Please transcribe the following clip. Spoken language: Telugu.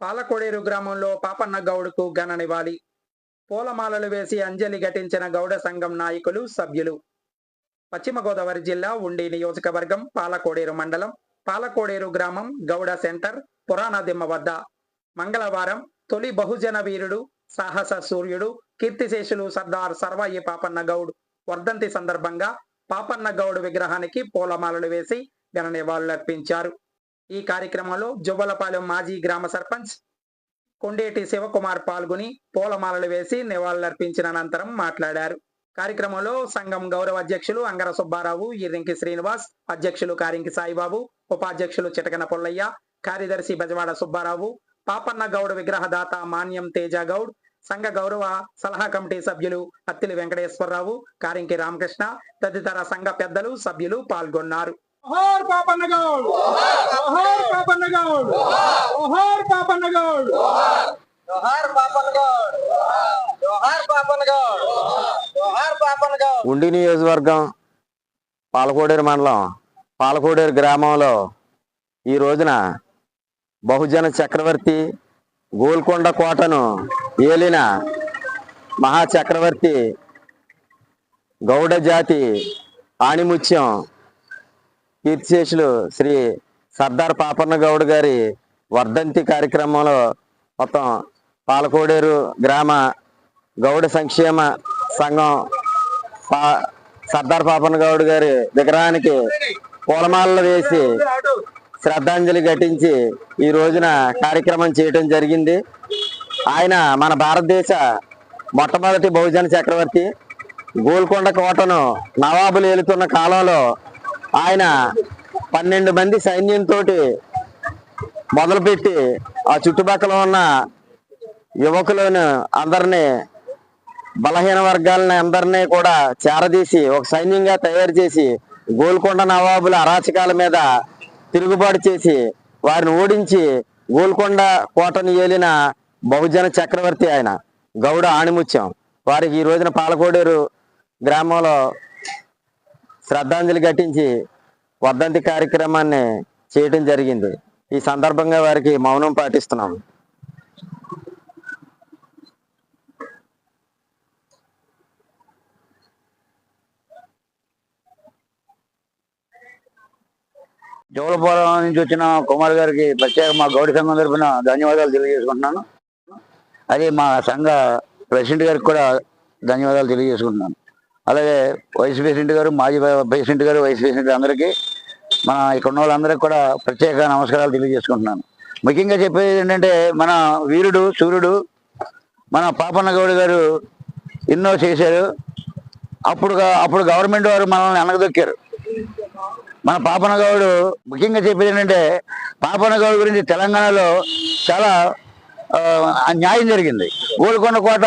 పాలకోడేరు గ్రామంలో పాపన్న గౌడ్కు ఘన నివాళి. పూలమాలలు వేసి అంజలి ఘటించిన గౌడ సంఘం నాయకులు సభ్యులు. పశ్చిమ గోదావరి జిల్లా ఉండి నియోజకవర్గం పాలకోడేరు మండలం పాలకోడేరు గ్రామం గౌడ సెంటర్ పురాణదిమ్మ వద్ద. మంగళవారం తొలి బహుజన వీరుడు సాహస సూర్యుడు కీర్తిశేషులు సర్దార్ సర్వాయి పాపన్న గౌడ్ వర్ధంతి సందర్భంగా పాపన్న గౌడ్ విగ్రహానికి పూలమాలలు వేసి ఘన నివాళులర్పించారు. ఈ కార్యక్రమంలో జువ్వలపాలెం మాజీ గ్రామ సర్పంచ్ కొండేటి శివకుమార్ పాల్గొని పూలమాలలు వేసి నివాళులర్పించిన అనంతరం మాట్లాడారు. కార్యక్రమంలో సంఘం గౌరవ అధ్యక్షులు అంగర సుబ్బారావు ఇర్రింకి శ్రీనివాస్ అధ్యక్షులు కారింకి సాయిబాబు ఉపాధ్యక్షులు చిటకన పొల్లయ్య కార్యదర్శి బజవాడ సుబ్బారావు పాపన్న గౌడ్ విగ్రహదాత మాన్యం తేజ గౌడ్ సంఘ గౌరవ సలహా కమిటీ సభ్యులు అత్తిలి వెంకటేశ్వరరావు కారింకి రామకృష్ణ తదితర సంఘ పెద్దలు సభ్యులు పాల్గొన్నారు. జోహార్ పాపన్న గౌడ్ జోహార్ పాపన్న గౌడ్ జోహార్ పాపన్న గౌడ్ జోహార్ పాపన్ గౌడ్ జోహార్ పాపన్ గౌడ్ జోహార్ పాపన్ గౌడ్ ఉండి నియోజకవర్గం పాలకోడేరు మండలం పాలకోడేరు గ్రామంలో ఈ రోజున బహుజన చక్రవర్తి గోల్కొండ కోటను ఏలిన మహా చక్రవర్తి గౌడ జాతి ఆణిముత్యం కీర్తిశేషులు శ్రీ సర్దార్ పాపన్న గౌడ్ గారి వర్ధంతి కార్యక్రమంలో మొత్తం పాలకోడేరు గ్రామ గౌడ సంక్షేమ సంఘం సర్దార్ పాపన్న గౌడ్ గారి విగ్రహానికి పూలమాలలు వేసి శ్రద్ధాంజలి ఘటించి ఈ రోజున కార్యక్రమం చేయటం జరిగింది. ఆయన మన భారతదేశ మొట్టమొదటి బహుజన చక్రవర్తి. గోల్కొండ కోటను నవాబులు ఏలుతున్న కాలంలో ఆయన పన్నెండు మంది సైన్యంతో మొదలుపెట్టి ఆ చుట్టుపక్కల ఉన్న యువకులను అందరినీ బలహీన వర్గాలని అందరినీ కూడా చేరదీసి ఒక సైన్యంగా తయారు చేసి గోల్కొండ నవాబుల అరాచకాల మీద తిరుగుబాటు చేసి వారిని ఓడించి గోల్కొండ కోటను ఏలిన బహుజన చక్రవర్తి ఆయన గౌడ ఆణిముత్యం. వారికి ఈ రోజున పాలకోడేరు గ్రామంలో శ్రద్ధాంజలి ఘటించి వర్ధంతి కార్యక్రమాన్ని చేయటం జరిగింది. ఈ సందర్భంగా వారికి మౌనం పాటిస్తున్నాం. జోలపురం నుంచి వచ్చిన కుమార్ గారికి ప్రత్యేక మా గౌడి సంఘం తరఫున ధన్యవాదాలు తెలియజేసుకుంటున్నాను. అదే మా సంఘ ప్రెసిడెంట్ గారికి కూడా ధన్యవాదాలు తెలియజేసుకుంటున్నాను. అలాగే వైస్ ప్రెసిడెంట్ గారు మాజీ ప్రెసిడెంట్ గారు వైస్ ప్రెసిడెంట్ అందరికీ మన ఇక్కడ ఉన్న వాళ్ళందరికీ కూడా ప్రత్యేక నమస్కారాలు తెలియజేసుకుంటున్నాను. ముఖ్యంగా చెప్పేది ఏంటంటే మన వీరుడు సూర్యుడు మన పాపన్న గౌడ్ గారు ఎన్నో చేశారు. అప్పుడు అప్పుడు గవర్నమెంట్ వారు మనల్ని అనగదొక్కారు మన పాపన గౌడు ముఖ్యంగా చెప్పేది ఏంటంటే పాపన గౌడు గురించి తెలంగాణలో చాలా ఆ, న్యాయం జరిగింది. గోల్కొండ కోట